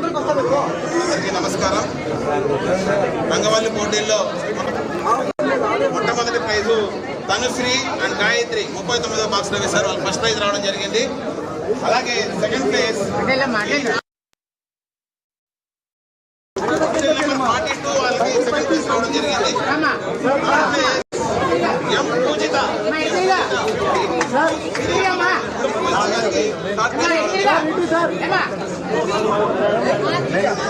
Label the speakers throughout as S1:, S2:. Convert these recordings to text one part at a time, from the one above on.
S1: అందరికీ నమస్కారం. రంగవల్లి పోటీల్లో మొట్టమొదటి ప్రైజు తనుశ్రీ అండ్ గాయత్రి ముప్పై తొమ్మిదో బాక్స్లో వేశారు వాళ్ళు ఫస్ట్ ప్రైజ్ రావడం జరిగింది. అలాగే సెకండ్ ప్లేస్ ఫార్టీ టూ వాళ్ళకి సెకండ్ ప్లేస్ రావడం జరిగింది థర్డ్ ప్లేస్ ఎం పూజిత గారికి థర్డ్ ప్లేస్ వెయిట్ చేయి, వెయిట్ చేయి. ఎం తనుశ్రీ అండ్ గాయత్రి గారి first prize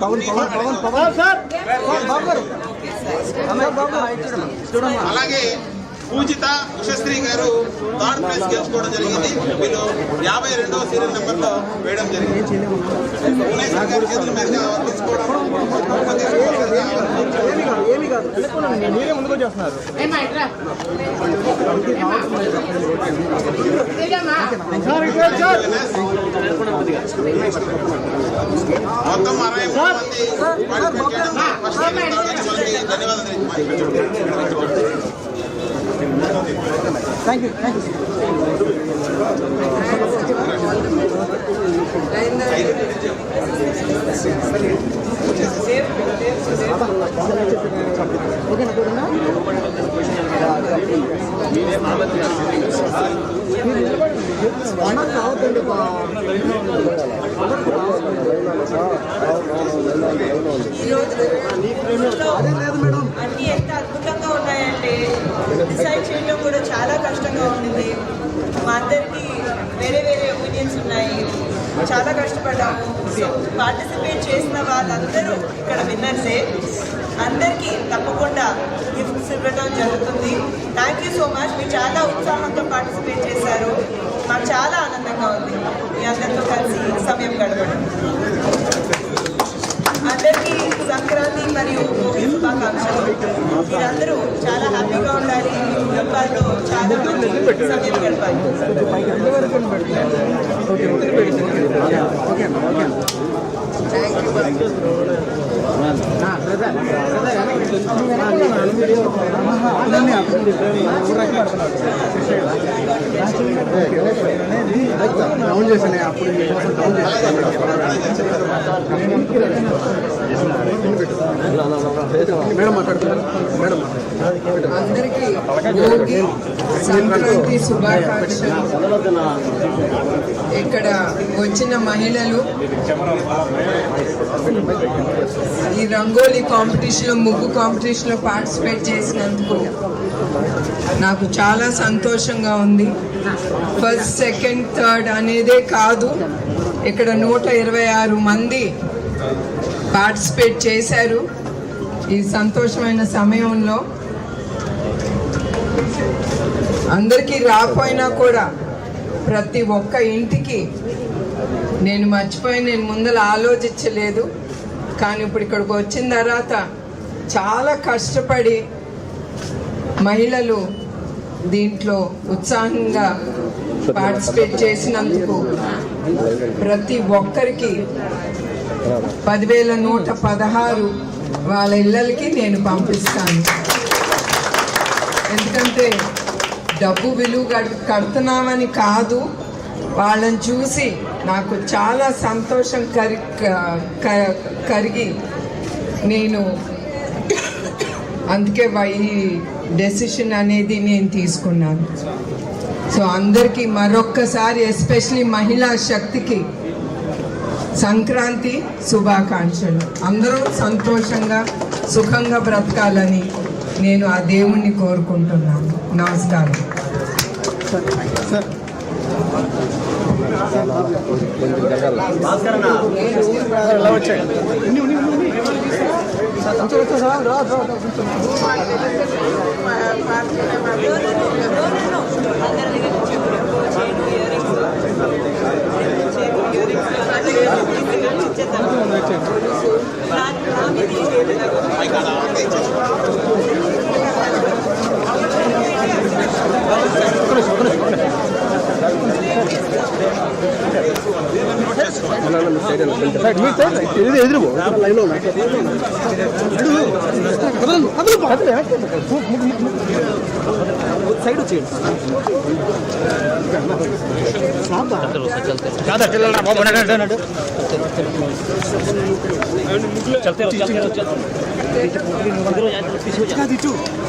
S1: Pavan Pavan Pavan Pavan sir అలాగే పూజిత ఉషశ్రీ గారు థర్డ్ ప్రైజ్ గెలుచుకోవడం జరిగింది వీళ్ళు యాభై రెండవ సీరియల్ నెంబర్లో వేయడం జరిగింది భువనేశ్వర్ గారి చేతుల మీదుగా తీసుకోవడం
S2: మీరే ముందుకు వచ్చేస్తున్నారు
S1: మొత్తం అరవై మూడు మంది పార్టిసిపేట్ చేయడం ఫస్ట్ థర్డ్ వచ్చి వాళ్ళకి ధన్యవాదాలు తెలియజేస్తున్నాను.
S2: థ్యాంక్ యూ థ్యాంక్ యూ
S3: అన్ని ఎంత అద్భుతంగా ఉన్నాయంటే డిసైడ్ చేయడం కూడా చాలా కష్టంగా ఉంది మా అందరికీ వేరే వేరే ఒపీనియన్స్ ఉన్నాయి చాలా కష్టపడ్డాము సో పార్టిసిపేట్ చేసిన వాళ్ళందరూ ఇక్కడ విన్నర్సే. అందరికీ తప్పకుండా గిఫ్ట్స్ ఇవ్వడం జరుగుతుంది. థ్యాంక్ యూ సో మచ్ మీరు చాలా ఉత్సాహంతో పార్టిసిపేట్ చేశారు. మాకు చాలా ఆనందంగా ఉంది. మీ అందరితో కలిసి సమయం గడపడం. అందరికీ సంక్రాంతి మరియు భోగి శుభాకాంక్షలు. మీరందరూ చాలా హ్యాపీగా ఉండాలి. మీ కుటుంబాలతో చాలా మంది సమయం గడపాలి.
S2: డౌన్ చేశాను అప్పుడు మేడం మాట్లాడుతున్నారు మేడం
S4: అందరికీ సంక్రాంతి శుభాకాంక్షలు. ఇక్కడ వచ్చిన మహిళలు ఈ రంగోలీ కాంపిటీషన్లో ముగ్గు కాంపిటీషన్లో పార్టిసిపేట్ చేసినందుకు నాకు చాలా సంతోషంగా ఉంది. ఫస్ట్ సెకండ్ థర్డ్ అనేదే కాదు. ఇక్కడ నూట ఇరవై ఆరు మంది పార్టిసిపేట్ చేశారు. ఈ సంతోషమైన సమయంలో అందరికీ రాకపోయినా కూడా ప్రతి ఒక్క ఇంటికి నేను మర్చిపోయి నేను ముందర ఆలోచించలేదు. కానీ ఇప్పుడు ఇక్కడికి వచ్చిన తర్వాత చాలా కష్టపడి మహిళలు దీంట్లో ఉత్సాహంగా పార్టిసిపేట్ చేసినందుకు ప్రతి ఒక్కరికి పదివేల నూట పదహారు వాళ్ళ ఇళ్ళకి నేను పంపిస్తాను. ఎందుకంటే డబ్బు విలువ కడ్- కడుతున్నామని కాదు. వాళ్ళని చూసి నాకు చాలా సంతోషం కరి కరిగి నేను అందుకే ఈ డెసిషన్ అనేది నేను తీసుకున్నాను. సో అందరికీ మరొక్కసారి ఎస్పెషలీ మహిళా శక్తికి సంక్రాంతి శుభాకాంక్షలు. అందరూ సంతోషంగా సుఖంగా బ్రతకాలని నేను ఆ దేవుణ్ణి కోరుకుంటున్నాను. నమస్కారం.
S2: కొంచెం జరగాలి ఇక్కడ ఎదురు లైన్లో సైడ్ వచ్చేయండి
S5: చల్తే చల్తే చల్తే